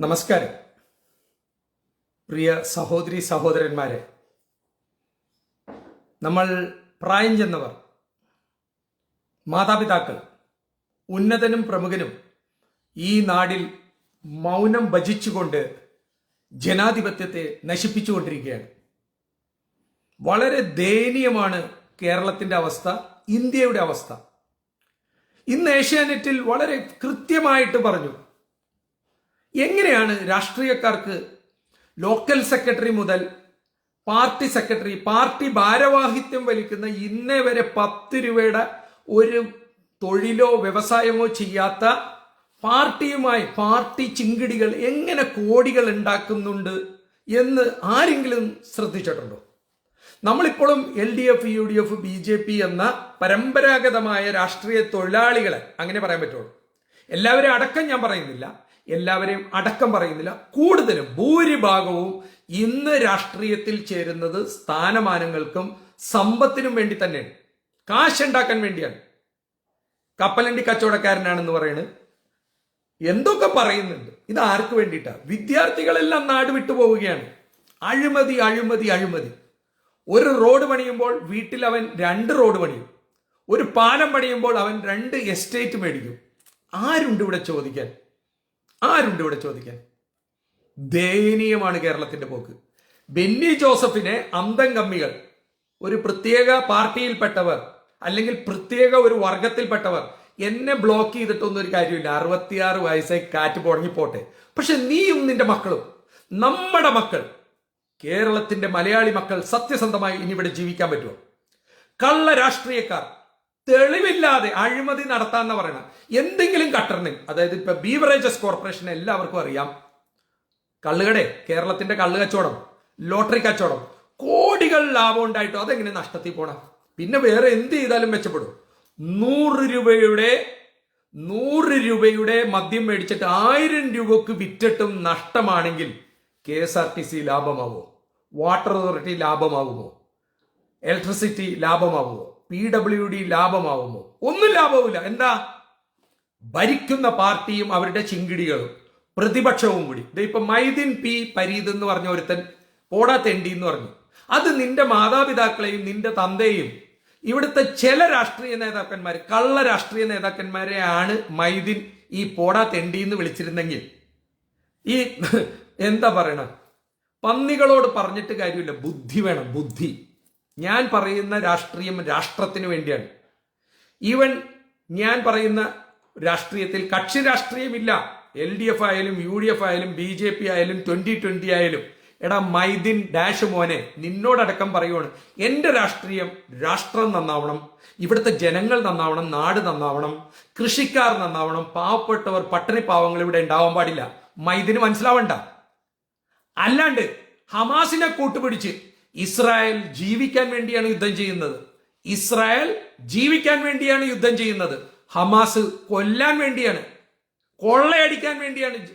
നമസ്കാരം. പ്രിയ സഹോദരി സഹോദരന്മാരെ നമ്മൾ പ്രായം ചെന്നവർ മാതാപിതാക്കൾ ഉന്നതനും പ്രമുഖനും ഈ നാടിൽ മൗനം ഭജിച്ചുകൊണ്ട് ജനാധിപത്യത്തെ നശിപ്പിച്ചുകൊണ്ടിരിക്കുകയാണ്. വളരെ ദയനീയമാണ് കേരളത്തിന്റെ അവസ്ഥ ഇന്ത്യയുടെ അവസ്ഥ. ഇന്ന് ഏഷ്യാനെറ്റിൽ വളരെ കൃത്യമായിട്ട് പറഞ്ഞു എങ്ങനെയാണ് രാഷ്ട്രീയക്കാർക്ക് ലോക്കൽ സെക്രട്ടറി മുതൽ പാർട്ടി സെക്രട്ടറി പാർട്ടി ഭാരവാഹിത്യം വലിക്കുന്ന ഇന്നേ വരെ പത്ത് രൂപയുടെ ഒരു തൊഴിലോ വ്യവസായമോ ചെയ്യാത്ത പാർട്ടിയുമായി പാർട്ടി ചിങ്കിടികൾ എങ്ങനെ കോടികൾ ഉണ്ടാക്കുന്നുണ്ട് എന്ന് ആരെങ്കിലും ശ്രദ്ധിച്ചിട്ടുണ്ടോ? നമ്മളിപ്പോഴും L D F U D F B J P എന്ന പരമ്പരാഗതമായ രാഷ്ട്രീയ തൊഴിലാളികളെ അങ്ങനെ പറയാൻ പറ്റുള്ളൂ. എല്ലാവരും അടക്കം ഞാൻ പറയുന്നില്ല. എല്ലാവരെയും അടക്കം പറയുന്നില്ല. കൂടുതലും ഭൂരിഭാഗവും ഇന്ന് രാഷ്ട്രീയത്തിൽ ചേരുന്നത് സ്ഥാനമാനങ്ങൾക്കും സമ്പത്തിനും വേണ്ടി തന്നെയാണ്. കാശുണ്ടാക്കാൻ വേണ്ടിയാണ്. കപ്പലണ്ടി കച്ചവടക്കാരനാണെന്ന് പറയുന്നത് എന്തൊക്കെ പറയുന്നുണ്ട്? ഇത് ആർക്ക് വേണ്ടിയിട്ടാണ് വിദ്യാർത്ഥികളെല്ലാം നാട് വിട്ടുപോവുകയാണ് അഴിമതി അഴിമതി അഴിമതി. ഒരു റോഡ് പണിയുമ്പോൾ വീട്ടിൽ അവൻ രണ്ട് റോഡ് പണിയും. ഒരു പാലം പണിയുമ്പോൾ അവൻ രണ്ട് എസ്റ്റേറ്റ് മേടിക്കും. ആരുണ്ട് ഇവിടെ ചോദിക്കാൻ? ആരുണ്ട് ഇവിടെ ചോദിക്കാൻ? ദയനീയമാണ് കേരളത്തിന്റെ പോക്ക്. ബെന്നി ജോസഫിനെ അന്തം കമ്മികൾ ഒരു പ്രത്യേക പാർട്ടിയിൽപ്പെട്ടവർ അല്ലെങ്കിൽ പ്രത്യേക ഒരു വർഗത്തിൽപ്പെട്ടവർ എന്നെ ബ്ലോക്ക് ചെയ്തിട്ടൊന്നും ഒരു കാര്യമില്ല. അറുപത്തിയാറ് വയസ്സായി കാറ്റ് പുടങ്ങിപ്പോട്ടെ. പക്ഷെ നീയും നിന്റെ മക്കളും നമ്മുടെ മക്കൾ കേരളത്തിന്റെ മലയാളി മക്കൾ സത്യസന്ധമായി ഇനി ഇവിടെ ജീവിക്കാൻ പറ്റുമോ? കള്ള രാഷ്ട്രീയക്കാർ തെളിവില്ലാതെ അഴിമതി നടത്താന്ന് പറയണം. എന്തെങ്കിലും കട്ടറിന് അതായത് ഇപ്പൊ ബീവറേജസ് കോർപ്പറേഷൻ എല്ലാവർക്കും അറിയാം. കള്ളുകടെ കേരളത്തിന്റെ കള്ളു കച്ചവടം ലോട്ടറി കച്ചവടം കോടികൾ ലാഭം ഉണ്ടായിട്ടോ അതെങ്ങനെ നഷ്ടത്തിൽ പോണം? പിന്നെ വേറെ എന്ത് ചെയ്താലും മെച്ചപ്പെടും? നൂറ് രൂപയുടെ നൂറ് രൂപയുടെ മദ്യം മേടിച്ചിട്ട് ആയിരം രൂപക്ക് വിറ്റിട്ടും നഷ്ടമാണെങ്കിൽ K S R T C ലാഭമാവോ? Water authority ലാഭമാവുമോ? ഇലക്ട്രിസിറ്റി ലാഭമാവുമോ? പി ഡബ്ല്യു ഡി ലാഭമാവുമോ? ഒന്നും ലാഭവുമില്ല. എന്താ? ഭരിക്കുന്ന പാർട്ടിയും അവരുടെ ചിങ്കിടികളും പ്രതിപക്ഷവും കൂടി. ദേ ഇപ്പൊ മൈദിൻ പി പരീത് എന്ന് പറഞ്ഞ ഒരുത്തൻ പോടാ തെണ്ടി എന്ന് പറഞ്ഞു. അത് നിന്റെ മാതാപിതാക്കളെയും നിന്റെ തന്തയെയും ഇവിടുത്തെ ചില രാഷ്ട്രീയ നേതാക്കന്മാർ കള്ള രാഷ്ട്രീയ നേതാക്കന്മാരെയാണ് മൈദിൻ ഈ പോടാ തെണ്ടി എന്ന് വിളിച്ചിരുന്നെങ്കിൽ. ഈ എന്താ പറയണ? പന്നികളോട് പറഞ്ഞിട്ട് കാര്യമില്ല. ബുദ്ധി വേണം. ബുദ്ധി. ഞാൻ പറയുന്ന രാഷ്ട്രീയം രാഷ്ട്രത്തിന് വേണ്ടിയാണ്. ഈവൻ ഞാൻ പറയുന്ന രാഷ്ട്രീയത്തിൽ കക്ഷി രാഷ്ട്രീയമില്ല. എൽ ഡി എഫ് ആയാലും യു ഡി എഫ് ആയാലും ബി ജെ പി ആയാലും ട്വന്റി ട്വന്റി ആയാലും. എടാ മൈദിൻ ഡാഷ് മോനെ നിന്നോടടക്കം പറയുവാണ്. എന്റെ രാഷ്ട്രീയം രാഷ്ട്രം നന്നാവണം ഇവിടുത്തെ ജനങ്ങൾ നന്നാവണം നാട് നന്നാവണം കൃഷിക്കാർ നന്നാവണം പാവപ്പെട്ടവർ പട്ടിണി പാവങ്ങൾ ഇവിടെ ഉണ്ടാവാൻ പാടില്ല. മൈദിന് മനസ്സിലാവണ്ട. അല്ലാണ്ട് ഹമാസിനെ കൂട്ടുപിടിച്ച് ഇസ്രായേൽ ജീവിക്കാൻ വേണ്ടിയാണ് യുദ്ധം ചെയ്യുന്നത്. ഇസ്രായേൽ ജീവിക്കാൻ വേണ്ടിയാണ് യുദ്ധം ചെയ്യുന്നത്. ഹമാസ് കൊല്ലാൻ വേണ്ടിയാണ് കൊള്ളയടിക്കാൻ വേണ്ടിയാണ്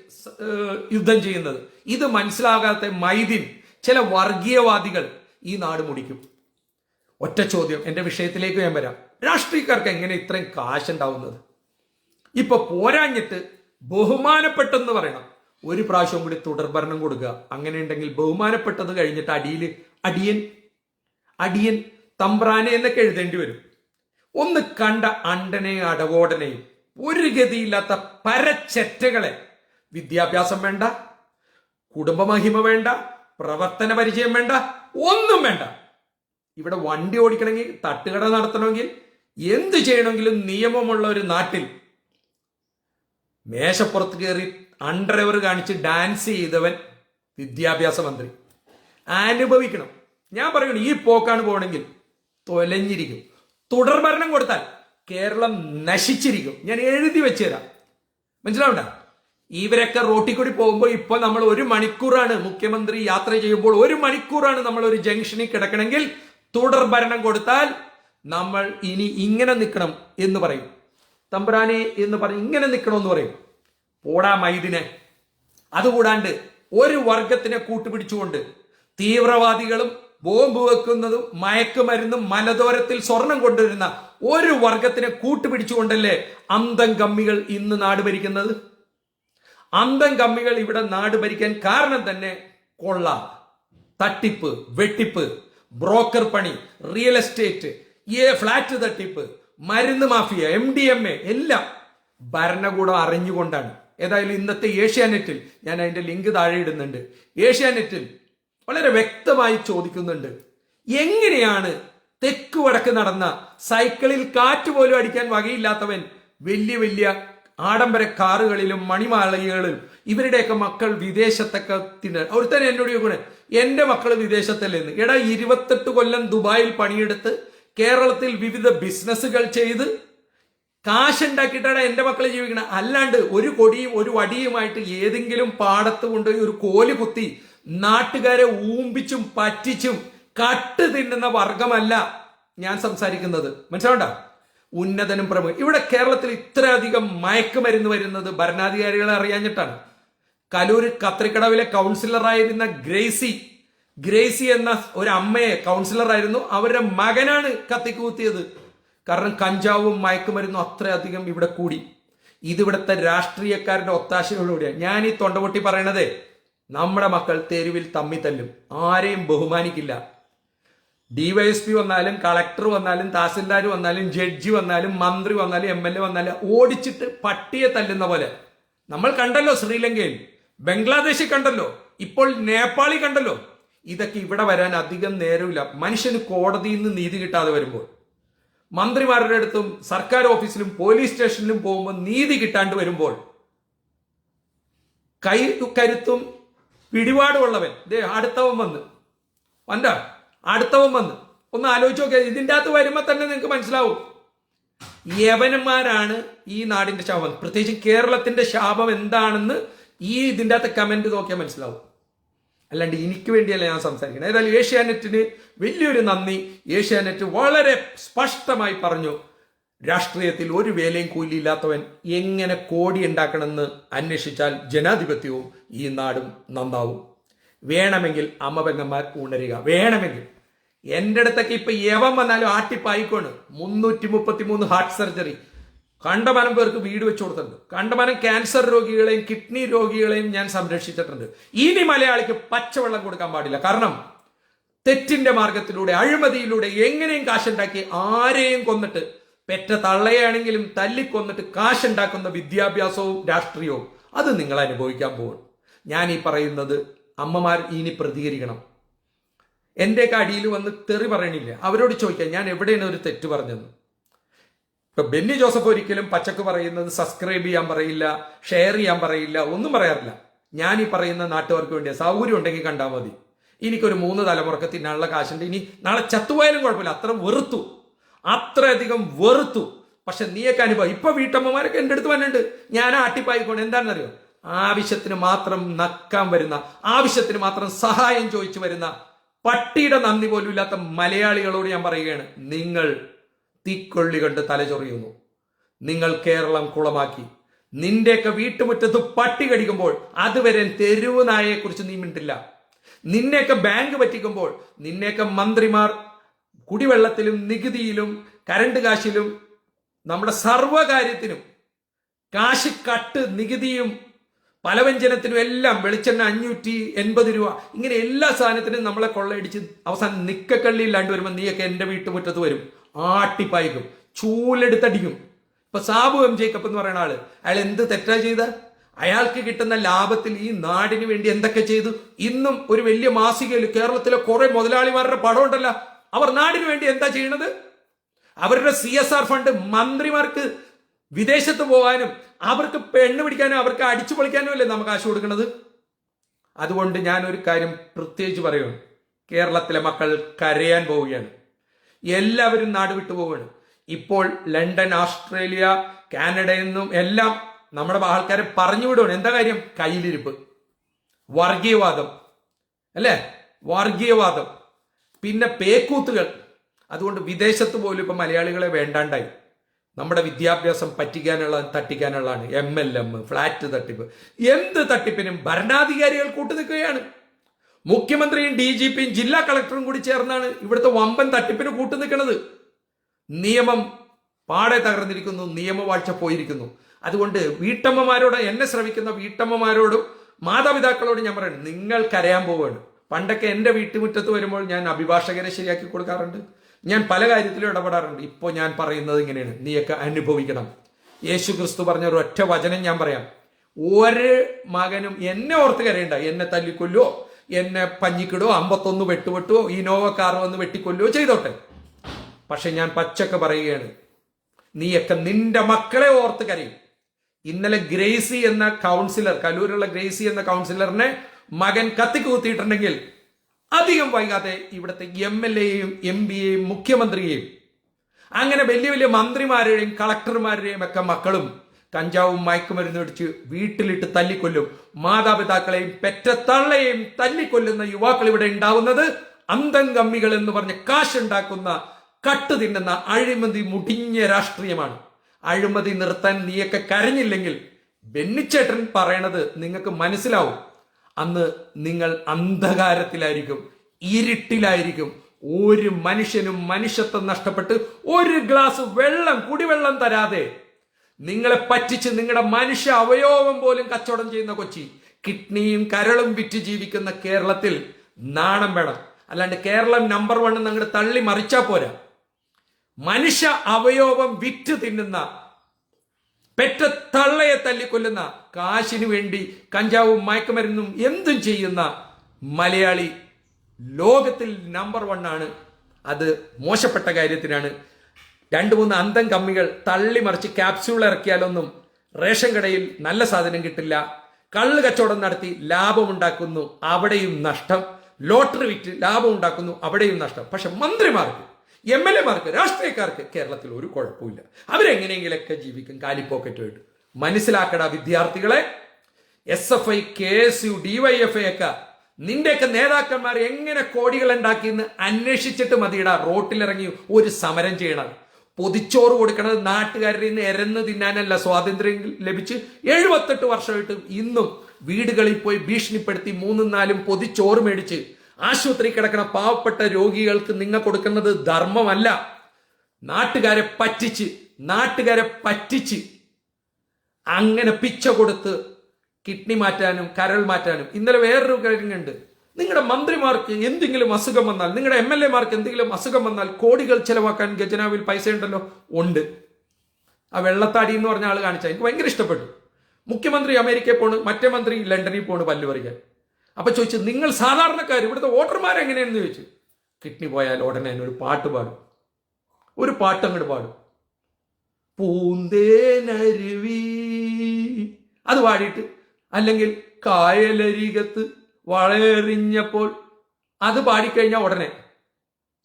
യുദ്ധം ചെയ്യുന്നത്. ഇത് മനസ്സിലാകാത്ത മൈദിൻ ചില വർഗീയവാദികൾ ഈ നാട് മുടിക്കും. ഒറ്റ ചോദ്യം എന്റെ വിഷയത്തിലേക്ക് ഞാൻ വരാം. രാഷ്ട്രീയക്കാർക്ക് എങ്ങനെ ഇത്രയും കാശുണ്ടാവുന്നത്? ഇപ്പൊ പോരാഞ്ഞിട്ട് ബഹുമാനപ്പെട്ടെന്ന് പറയണം. ഒരു പ്രാവശ്യം കൂടി തുടർഭരണം കൊടുക്കുക. അങ്ങനെ ഉണ്ടെങ്കിൽ ബഹുമാനപ്പെട്ടത് കഴിഞ്ഞിട്ട് അടിയിൽ അടിയൻ അടിയൻ തമ്പ്രാനെ എന്നൊക്കെ എഴുതേണ്ടി വരും. ഒന്ന് കണ്ട അണ്ടനെയും അടവോടനെയും ഒരു ഗതിയില്ലാത്ത പരച്ചെറ്റകളെ. വിദ്യാഭ്യാസം വേണ്ട കുടുംബമഹിമ വേണ്ട പ്രവർത്തന പരിചയം വേണ്ട ഒന്നും വേണ്ട. ഇവിടെ വണ്ടി ഓടിക്കണമെങ്കിൽ തട്ടുകട നടത്തണമെങ്കിൽ എന്ത് ചെയ്യണമെങ്കിലും നിയമമുള്ള ഒരു നാട്ടിൽ മേശപ്പുറത്ത് കയറി അണ്ടർവർ കാണിച്ച് ഡാൻസ് ചെയ്തവൻ വിദ്യാഭ്യാസ മന്ത്രി. അനുഭവിക്കണം. ഞാൻ പറയുന്നു ഈ പോക്കാണ് പോകണമെങ്കിൽ തൊലഞ്ഞിരിക്കും. തുടർ ഭരണം കൊടുത്താൽ കേരളം നശിച്ചിരിക്കും. ഞാൻ എഴുതി വെച്ചുതരാം. മനസ്സിലാവണ്ട? ഇവരൊക്കെ റോട്ടിൽ കൂടി പോകുമ്പോൾ ഇപ്പൊ നമ്മൾ ഒരു മണിക്കൂറാണ് മുഖ്യമന്ത്രി യാത്ര ചെയ്യുമ്പോൾ ഒരു മണിക്കൂറാണ് നമ്മൾ ഒരു ജംഗ്ഷനിൽ കിടക്കണമെങ്കിൽ തുടർ ഭരണം കൊടുത്താൽ നമ്മൾ ഇനി ഇങ്ങനെ നിൽക്കണം എന്ന് പറയും. തമ്പുരാനെ എന്ന് പറയും ഇങ്ങനെ നിൽക്കണമെന്ന് പറയും. പോടാ മൈദിനെ. അതുകൂടാണ്ട് ഒരു വർഗത്തിനെ കൂട്ടുപിടിച്ചുകൊണ്ട് തീവ്രവാദികളും ബോംബ് വെക്കുന്നതും മയക്കുമരുന്നും മലദോരത്തിൽ സ്വർണം കൊണ്ടുവരുന്ന ഒരു വർഗത്തിനെ കൂട്ടുപിടിച്ചുകൊണ്ടല്ലേ അന്തം കമ്മികൾ ഇന്ന് നാട് ഭരിക്കുന്നത്? അന്തം കമ്മികൾ ഇവിടെ നാട് ഭരിക്കാൻ കാരണം തന്നെ കൊള്ള തട്ടിപ്പ് വെട്ടിപ്പ് ബ്രോക്കർ പണി റിയൽ എസ്റ്റേറ്റ് ഏ ഫ്ലാറ്റ് തട്ടിപ്പ് മരുന്ന് mafia M D M A എല്ലാം ഭരണകൂടം അറിഞ്ഞുകൊണ്ടാണ്. ഏതായാലും ഇന്നത്തെ ഏഷ്യാനെറ്റിൽ ഞാൻ അതിന്റെ ലിങ്ക് താഴെ ഇടുന്നുണ്ട്. ഏഷ്യാനെറ്റിൽ വളരെ വ്യക്തമായി ചോദിക്കുന്നുണ്ട്. എങ്ങനെയാണ് തെക്ക് വടക്ക് നടന്ന സൈക്കിളിൽ കാറ്റ് പോലും അടിക്കാൻ വകയില്ലാത്തവൻ വലിയ വലിയ ആഡംബര കാറുകളിലും മണിമാളികകളിലും ഇവരുടെയൊക്കെ മക്കൾ വിദേശത്തൊക്കെ തിന്ന തന്നെ എന്നോട് ചോദിക്കണേ എന്റെ മക്കൾ വിദേശത്തല്ലേന്ന് എടാ ഇരുപത്തെട്ട് കൊല്ലം ദുബായിൽ പണിയെടുത്ത് കേരളത്തിൽ വിവിധ ബിസിനസ്സുകൾ ചെയ്ത് കാശുണ്ടാക്കിയിട്ടാണ് എന്റെ മക്കളെ ജീവിക്കണം. അല്ലാണ്ട് ഒരു കൊടിയും ഒരു വടിയുമായിട്ട് ഏതെങ്കിലും പാടത്ത് കൊണ്ടുപോയി ഒരു കോൽ കുത്തി നാട്ടുകാരെ ഊമ്പിച്ചും പറ്റിച്ചും കട്ട് തിന്നുന്ന വർഗമല്ല ഞാൻ സംസാരിക്കുന്നത്. മനസ്സിലാവണ്ട? ഉന്നതനും പ്രമുഖ ഇവിടെ കേരളത്തിൽ ഇത്രയധികം മയക്കുമരുന്ന് വരുന്നത് ഭരണാധികാരികളെ അറിയാഞ്ഞിട്ടാണ്. കലൂർ കത്രിക്കടവിലെ കൗൺസിലറായിരുന്ന ഗ്രേസി. ഗ്രേസി എന്ന ഒരു അമ്മയെ കൗൺസിലറായിരുന്നു. അവരുടെ മകനാണ് കത്തിക്കൂത്തിയത്. കാരണം കഞ്ചാവും മയക്കുമരുന്നും അത്രയധികം ഇവിടെ കൂടി. ഇതിവിടുത്തെ രാഷ്ട്രീയക്കാരുടെ ഒത്താശയോടുകൂടിയാണ്. ഞാൻ ഈ തൊണ്ടപൊട്ടി പറയണതേ നമ്മുടെ മക്കൾ തെരുവിൽ തമ്മി തല്ലും. ആരെയും ബഹുമാനിക്കില്ല. ഡിവൈഎസ്പി വന്നാലും കളക്ടർ വന്നാലും തഹസിൽദാർ വന്നാലും ജഡ്ജി വന്നാലും മന്ത്രി വന്നാലും എം എൽ എ വന്നാലും ഓടിച്ചിട്ട് പട്ടിയെ തല്ലുന്ന പോലെ. നമ്മൾ കണ്ടല്ലോ ശ്രീലങ്കയിൽ. ബംഗ്ലാദേശിൽ കണ്ടല്ലോ. ഇപ്പോൾ നേപ്പാളി കണ്ടല്ലോ. ഇതൊക്കെ ഇവിടെ വരാൻ അധികം നേരമില്ല. മനുഷ്യന് കോടതിയിൽ നിന്ന് നീതി കിട്ടാതെ വരുമ്പോൾ. മന്ത്രിമാരുടെ അടുത്തും സർക്കാർ ഓഫീസിലും പോലീസ് സ്റ്റേഷനിലും പോകുമ്പോൾ നീതി കിട്ടാണ്ട് വരുമ്പോൾ കൈ കരുത്തും പിടിപാടുമുള്ളവൻ ദേ അടുത്തവൻ വന്ന്. വണ്ട അടുത്തവൻ വന്ന്. ഒന്ന് ആലോചിച്ച് നോക്കിയാൽ ഇതിന്റെ അകത്ത് വരുമ്പോൾ തന്നെ നിങ്ങൾക്ക് മനസ്സിലാവും. യവനന്മാരാണ് ഈ നാടിന്റെ ശാപം. പ്രത്യേകിച്ച് കേരളത്തിന്റെ ശാപം എന്താണെന്ന് ഈ ഇതിന്റെ അകത്ത് കമന്റ് നോക്കിയാൽ മനസ്സിലാവും. അല്ലാണ്ട് എനിക്ക് വേണ്ടിയല്ല ഞാൻ സംസാരിക്കുന്നത് ഏതായാലും ഏഷ്യാനെറ്റിന് വലിയൊരു നന്ദി. ഏഷ്യാനെറ്റ് വളരെ സ്പഷ്ടമായി പറഞ്ഞു. രാഷ്ട്രീയത്തിൽ ഒരു വേലയും കൂലിയില്ലാത്തവൻ എങ്ങനെ കോടി ഉണ്ടാക്കണമെന്ന് അന്വേഷിച്ചാൽ ജനാധിപത്യവും ഈ നാടും നന്നാവും. വേണമെങ്കിൽ അമ്മപെങ്ങന്മാർ ഉണരുക. വേണമെങ്കിൽ. എന്റെ അടുത്തൊക്കെ ഇപ്പൊ യവം വന്നാലും ആട്ടിപ്പായിക്കോണ്. മുന്നൂറ്റി മുപ്പത്തി മൂന്ന് ഹാർട്ട് സർജറി കണ്ടമാനം പേർക്ക് വീട് വെച്ചു കൊടുത്തിട്ടുണ്ട്. കണ്ടമാനം ക്യാൻസർ രോഗികളെയും കിഡ്നി രോഗികളെയും ഞാൻ സംരക്ഷിച്ചിട്ടുണ്ട്. ഇനി മലയാളിക്ക് പച്ചവെള്ളം കൊടുക്കാൻ പാടില്ല. കാരണം തെറ്റിന്റെ മാർഗത്തിലൂടെ അഴിമതിയിലൂടെ എങ്ങനെയും കാശുണ്ടാക്കി ആരെയും കൊന്നിട്ട് പെറ്റ തള്ളയാണെങ്കിലും തല്ലിക്കൊന്നിട്ട് കാശുണ്ടാക്കുന്ന വിദ്യാഭ്യാസവും രാഷ്ട്രീയവും അത് നിങ്ങൾ അനുഭവിക്കാൻ പോകും ഞാൻ ഈ പറയുന്നത് അമ്മമാർ ഇനി പ്രതികരിക്കണം. എന്റെ അടിയിൽ വന്ന് തെറി പറയണില്ല. അവരോട് ചോദിക്കാം ഞാൻ എവിടെയാണ് ഒരു തെറ്റ് പറഞ്ഞത് ഇപ്പൊ ബെന്നി ജോസഫ് ഒരിക്കലും പച്ചക്ക് പറയുന്നത് സബ്സ്ക്രൈബ് ചെയ്യാൻ പറയില്ല ഷെയർ ചെയ്യാൻ പറയില്ല ഒന്നും പറയാറില്ല. ഞാൻ ഈ പറയുന്ന നാട്ടുകാർക്ക് വേണ്ടിയ. സൗകര്യം ഉണ്ടെങ്കിൽ കണ്ടാൽ മതി. എനിക്കൊരു മൂന്ന് തലമുറയ്ക്ക് തിന്നാനുള്ള കാശുണ്ട്. ഇനി നാളെ ചത്തുപോയാലും കുഴപ്പമില്ല. അത്ര വെറുത്തു. അത്രയധികം വെറുത്തു. പക്ഷെ നീയൊക്കെ അനുഭവം. ഇപ്പൊ വീട്ടമ്മമാരൊക്കെ എന്റെ അടുത്ത് വന്നിട്ടുണ്ട്. ഞാൻ ആട്ടിപ്പായിക്കൊണ്ട് എന്താണെന്നറിയോ? ആവശ്യത്തിന് മാത്രം നക്കാൻ വരുന്ന ആവശ്യത്തിന് മാത്രം സഹായം ചോദിച്ചു വരുന്ന പട്ടിയുടെ നന്ദി പോലും ഇല്ലാത്ത മലയാളികളോട് ഞാൻ പറയുകയാണ്. നിങ്ങൾ തീക്കൊള്ളി കണ്ട് തലചൊറിയുന്നു നിങ്ങൾ കേരളം കുളമാക്കി. നിന്റെയൊക്കെ വീട്ടുമുറ്റത്ത് പട്ടി കടിക്കുമ്പോൾ അതുവരെ തെരുവ് നായയെ കുറിച്ച് നീ മിണ്ടില്ല. നിന്നെയൊക്കെ ബാങ്ക് പറ്റിക്കുമ്പോൾ നിന്നെയൊക്കെ മന്ത്രിമാർ കുടിവെള്ളത്തിലും നികുതിയിലും കരണ്ട് കാശിലും നമ്മുടെ സർവകാര്യത്തിനും കാശ് കട്ട് നികുതിയും പലവ്യഞ്ജനത്തിനും എല്ലാം വെളിച്ചെണ്ണ അഞ്ഞൂറ്റി എൺപത് രൂപ. ഇങ്ങനെ എല്ലാ സാധനത്തിനും നമ്മളെ കൊള്ളയടിച്ച് അവസാനം നിക്കക്കള്ളി ഇല്ലാണ്ട് വരുമ്പോൾ നീയൊക്കെ എന്റെ വീട്ടുമുറ്റത്ത് വരും. ആട്ടിപ്പായിക്കും. ചൂലെടുത്തടിക്കും. ഇപ്പൊ സാബു എം ജേക്കപ്പ് എന്ന് പറയുന്ന ആൾ അയാൾ എന്ത് തെറ്റാ ചെയ്ത? അയാൾക്ക് കിട്ടുന്ന ലാഭത്തിൽ ഈ നാടിന് വേണ്ടി എന്തൊക്കെ ചെയ്തു? ഇന്നും ഒരു വലിയ മാസികയിൽ കേരളത്തിലെ കുറെ മുതലാളിമാരുടെ പടം ഉണ്ടല്ലോ. അവർ നാടിനു വേണ്ടി എന്താ ചെയ്യണത് അവരുടെ സി എസ് ആർ ഫണ്ട് മന്ത്രിമാർക്ക് വിദേശത്ത് പോകാനും അവർക്ക് പെണ്ണ് പിടിക്കാനും അവർക്ക് അടിച്ചു പൊളിക്കാനും അല്ലേ നമുക്ക് കാശ് കൊടുക്കുന്നത്? അതുകൊണ്ട് ഞാൻ ഒരു കാര്യം പ്രത്യേകിച്ച് പറയുന്നു കേരളത്തിലെ മക്കൾ കരയാൻ പോവുകയാണ്. എല്ലാവരും നാട് വിട്ടു പോവുകയാണ്. ഇപ്പോൾ ലണ്ടൻ ഓസ്ട്രേലിയ കാനഡ നിന്നും എല്ലാം നമ്മുടെ ആൾക്കാരെ പറഞ്ഞു വിടുകയാണ് എന്താ കാര്യം? കയ്യിലിരിപ്പ്. വർഗീയവാദം. അല്ലേ? വർഗീയവാദം. പിന്നെ പേക്കൂത്തുകൾ. അതുകൊണ്ട് വിദേശത്ത് പോലും ഇപ്പം മലയാളികളെ വേണ്ടാണ്ടായി. നമ്മുടെ വിദ്യാഭ്യാസം പറ്റിക്കാനുള്ള തട്ടിക്കാനുള്ളതാണ്. എം എൽ എം ഫ്ലാറ്റ് തട്ടിപ്പ്. എന്ത് തട്ടിപ്പിനും ഭരണാധികാരികൾ കൂട്ടുനിൽക്കുകയാണ്. മുഖ്യമന്ത്രിയും ഡി ജി പിയും ജില്ലാ കളക്ടറും കൂടി ചേർന്നാണ് ഇവിടുത്തെ വമ്പൻ തട്ടിപ്പിന് കൂട്ടുനിൽക്കുന്നത്. നിയമം പാടെ തകർന്നിരിക്കുന്നു നിയമവാഴ്ച പോയിരിക്കുന്നു. അതുകൊണ്ട് വീട്ടമ്മമാരോട് എന്നെ ശ്രമിക്കുന്ന വീട്ടമ്മമാരോടും മാതാപിതാക്കളോടും ഞാൻ പറയുന്നത് നിങ്ങൾ കരയാൻ പോവുകയാണ്. പണ്ടൊക്കെ എന്റെ വീട്ടുമുറ്റത്ത് വരുമ്പോൾ ഞാൻ അഭിഭാഷകരെ ശരിയാക്കി കൊടുക്കാറുണ്ട്. ഞാൻ പല കാര്യത്തിലും ഇടപെടാറുണ്ട്. ഇപ്പോൾ ഞാൻ പറയുന്നത് ഇങ്ങനെയാണ്. നീയൊക്കെ അനുഭവിക്കണം. യേശു ക്രിസ്തു പറഞ്ഞ ഒരു ഒറ്റ വചനം ഞാൻ പറയാം. ഒരു മകനും എന്നെ ഓർത്ത് കരയണ്ട. എന്നെ തല്ലിക്കൊല്ലോ എന്നെ പഞ്ഞിക്കിടോ അമ്പത്തൊന്ന് വെട്ടുവെട്ടോ ഇനോവ കാർ വന്ന് വെട്ടിക്കൊല്ലോ ചെയ്തോട്ടെ. പക്ഷെ ഞാൻ പച്ചക്ക് പറയുകയാണ്. നീയൊക്കെ നിന്റെ മക്കളെ ഓർത്ത് കരയും. ഇന്നലെ ഗ്രേസി എന്ന കൗൺസിലർ കലൂരുള്ള ഗ്രേസി എന്ന കൗൺസിലറിനെ മകൻ കത്തിക്ക് കുത്തിയിട്ടുണ്ടെങ്കിൽ അധികം വൈകാതെ ഇവിടുത്തെ എം എൽ എയും എം പിയെയും മുഖ്യമന്ത്രിയെയും അങ്ങനെ വലിയ വലിയ മന്ത്രിമാരുടെയും കളക്ടർമാരുടെയും ഒക്കെ മക്കളും കഞ്ചാവും മയക്കുമരുന്ന് അടിച്ച് വീട്ടിലിട്ട് തല്ലിക്കൊല്ലും. മാതാപിതാക്കളെയും പെറ്റത്തള്ളയെയും തല്ലിക്കൊല്ലുന്ന യുവാക്കൾ ഇവിടെ ഉണ്ടാവുന്നത് അന്തം കമ്മികൾ എന്ന് പറഞ്ഞ് കാശുണ്ടാക്കുന്ന കട്ട് തിന്നുന്ന അഴിമതി മുടിഞ്ഞ രാഷ്ട്രീയമാണ്. അഴിമതി നിർത്താൻ നീയൊക്കെ കരഞ്ഞില്ലെങ്കിൽ ബെന്നിച്ചേട്ടൻ പറയണത് നിങ്ങൾക്ക് മനസ്സിലാവും. അന്ന് നിങ്ങൾ അന്ധകാരത്തിലായിരിക്കും ഇരുട്ടിലായിരിക്കും. ഒരു മനുഷ്യനും മനുഷ്യത്വം നഷ്ടപ്പെട്ട് ഒരു ഗ്ലാസ് വെള്ളം കുടിവെള്ളം തരാതെ നിങ്ങളെ പറ്റിച്ച് നിങ്ങളുടെ മനുഷ്യ അവയവം പോലും കച്ചവടം ചെയ്യുന്ന കൊച്ചി കിഡ്നിയും കരളും വിറ്റ് ജീവിക്കുന്ന കേരളത്തിൽ നാണം വേണം. അല്ലാണ്ട് കേരളം നമ്പർ വൺ അങ്ങോട്ട് തള്ളി മറിച്ചാ പോരാ. മനുഷ്യ അവയവം വിറ്റ് തിന്നുന്ന പെറ്റ തള്ളയെ തല്ലിക്കൊല്ലുന്ന കാശിനു വേണ്ടി കഞ്ചാവും മയക്കുമരുന്നും എന്തും ചെയ്യുന്ന മലയാളി ലോകത്തിൽ നമ്പർ വൺ ആണ്. അത് മോശപ്പെട്ട കാര്യത്തിനാണ്. രണ്ട് മൂന്ന് അന്തം കമ്മികൾ തള്ളിമറിച്ച് ക്യാപ്സ്യൂൾ ഇറക്കിയാലൊന്നും റേഷൻ കടയിൽ നല്ല സാധനം കിട്ടില്ല. കള്ള് കച്ചവടം നടത്തി ലാഭമുണ്ടാക്കുന്നു അവിടെയും നഷ്ടം. ലോട്ടറി വിറ്റ് ലാഭം ഉണ്ടാക്കുന്നു അവിടെയും നഷ്ടം. പക്ഷെ മന്ത്രിമാർക്ക് എം എൽ എമാർക്ക് രാഷ്ട്രീയക്കാർക്ക് കേരളത്തിൽ ഒരു കുഴപ്പമില്ല അവരെങ്ങനെയെങ്കിലൊക്കെ ജീവിക്കും കാലിപ്പോക്കറ്റുമായിട്ട് മനസ്സിലാക്കട വിദ്യാർത്ഥികളെ. S F I K S U DYF I ഒക്കെ നിന്റെയൊക്കെ നേതാക്കന്മാർ എങ്ങനെ കോടികൾ ഉണ്ടാക്കിയെന്ന് അന്വേഷിച്ചിട്ട് മതിയിടാ. റോട്ടിലിറങ്ങി ഒരു സമരം ചെയ്യണം. പൊതിച്ചോറ് കൊടുക്കണത് നാട്ടുകാരിൽ നിന്ന് എരന്ന് തിന്നാനല്ല സ്വാതന്ത്ര്യം ലഭിച്ച് എഴുപത്തെട്ട് വർഷമായിട്ട് ഇന്നും വീടുകളിൽ പോയി ഭീഷണിപ്പെടുത്തി മൂന്നും നാലും പൊതിച്ചോറ് മേടിച്ച് ആശുപത്രി കിടക്കണ പാവപ്പെട്ട രോഗികൾക്ക് നിങ്ങൾ കൊടുക്കുന്നത് ധർമ്മമല്ല. നാട്ടുകാരെ പറ്റിച്ച് നാട്ടുകാരെ പറ്റിച്ച് അങ്ങനെ പിച്ച കൊടുത്ത് കിഡ്നി മാറ്റാനും കരൾ മാറ്റാനും ഇന്നലെ വേറൊരു കാര്യമുണ്ട് നിങ്ങളുടെ മന്ത്രിമാർക്ക് എന്തെങ്കിലും അസുഖം വന്നാൽ നിങ്ങളുടെ എം എൽ എമാർക്ക് എന്തെങ്കിലും അസുഖം വന്നാൽ കോടികൾ ചെലവാക്കാൻ ഖജനാവിൽ പൈസ ഉണ്ടല്ലോ? ഉണ്ട്. ആ വെള്ളത്താടി എന്ന് പറഞ്ഞ ആൾ കാണിച്ചാൽ എനിക്ക് ഭയങ്കര ഇഷ്ടപ്പെട്ടു. മുഖ്യമന്ത്രി അമേരിക്കയിൽ പോണ് മറ്റേ മന്ത്രി ലണ്ടനിൽ പോണ് പല്ല് പറിക്കാൻ. അപ്പൊ ചോദിച്ചു നിങ്ങൾ സാധാരണക്കാർ ഇവിടുത്തെ വോട്ടർമാർ എങ്ങനെയാണെന്ന് ചോദിച്ചു. കിഡ്നി പോയാൽ ഉടനെ ഒരു പാട്ട് പാടും. ഒരു പാട്ട് അങ്ങോട്ട് പാടും. പൂന്തേനരുവി. അത് പാടിയിട്ട് അല്ലെങ്കിൽ കായലരികത്ത് വളരെറിഞ്ഞപ്പോൾ അത് പാടിക്കഴിഞ്ഞാൽ ഉടനെ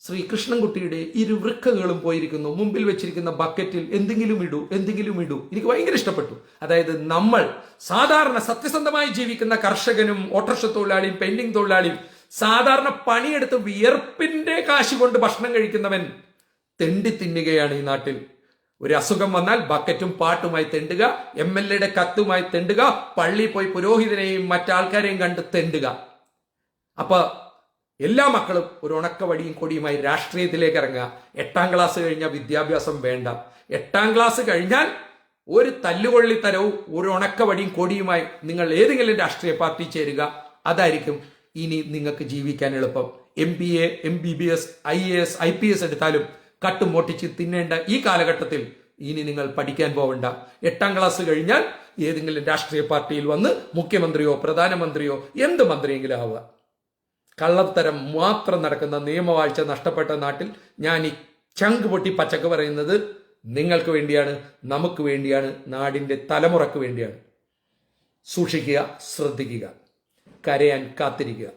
ശ്രീകൃഷ്ണൻകുട്ടിയുടെ ഇരു വൃക്കകളും പോയിരിക്കുന്നു. മുമ്പിൽ വെച്ചിരിക്കുന്ന ബക്കറ്റിൽ എന്തെങ്കിലും ഇടൂ എന്തെങ്കിലും ഇടൂ. എനിക്ക് ഭയങ്കര ഇഷ്ടപ്പെട്ടു. അതായത് നമ്മൾ സാധാരണ സത്യസന്ധമായി ജീവിക്കുന്ന കർഷകനും ഓട്ടർഷ തൊഴിലാളിയും പെയിന്റിംഗ് തൊഴിലാളിയും സാധാരണ പണിയെടുത്ത് വിയർപ്പിന്റെ കാശ് കൊണ്ട് ഭക്ഷണം കഴിക്കുന്നവൻ തെണ്ടി തിന്നുകയാണ് ഈ നാട്ടിൽ. ഒരു അസുഖം വന്നാൽ ബക്കറ്റും പാട്ടുമായി തെണ്ടുക എം എൽ എയുടെ കത്തുമായി തെണ്ടുക പള്ളി പോയി പുരോഹിതനെയും മറ്റാൾക്കാരെയും കണ്ട് തെണ്ടുക. അപ്പൊ എല്ലാ മക്കളും ഒരു ഉണക്ക ഉണക്കവടിയും കൊടിയുമായി രാഷ്ട്രീയത്തിലേക്ക് ഇറങ്ങുക. എട്ടാം ക്ലാസ് കഴിഞ്ഞാൽ വിദ്യാഭ്യാസം വേണ്ട. എട്ടാം ക്ലാസ് കഴിഞ്ഞാൽ ഒരു തല്ലുകൊള്ളിത്തരവും ഒരു ഉണക്ക ഉണക്കവടിയും കൊടിയുമായി നിങ്ങൾ ഏതെങ്കിലും രാഷ്ട്രീയ പാർട്ടി ചേരുക. അതായിരിക്കും ഇനി നിങ്ങൾക്ക് ജീവിക്കാൻ എളുപ്പം. M B A M B B S I A S I P S എടുത്താലും കട്ടും പൊട്ടിച്ച് തിന്നേണ്ട ഈ കാലഘട്ടത്തിൽ ഇനി നിങ്ങൾ പഠിക്കാൻ പോവണ്ട. എട്ടാം ക്ലാസ് കഴിഞ്ഞാൽ ഏതെങ്കിലും രാഷ്ട്രീയ പാർട്ടിയിൽ വന്ന് മുഖ്യമന്ത്രിയോ പ്രധാനമന്ത്രിയോ എന്ത് മന്ത്രിയെങ്കിലും ആവുക. കള്ളത്തരം മാത്രം നടക്കുന്ന നിയമവാഴ്ച നഷ്ടപ്പെട്ട നാട്ടിൽ ഞാൻ ഈ ചങ്ക് പൊട്ടി പച്ചക്ക് പറയുന്നത് നിങ്ങൾക്ക് വേണ്ടിയാണ് നമുക്ക് വേണ്ടിയാണ് നാടിന്റെ തലമുറയ്ക്ക് വേണ്ടിയാണ്. സൂക്ഷിക്കുക ശ്രദ്ധിക്കുക കരയാൻ കാത്തിരിക്കുക.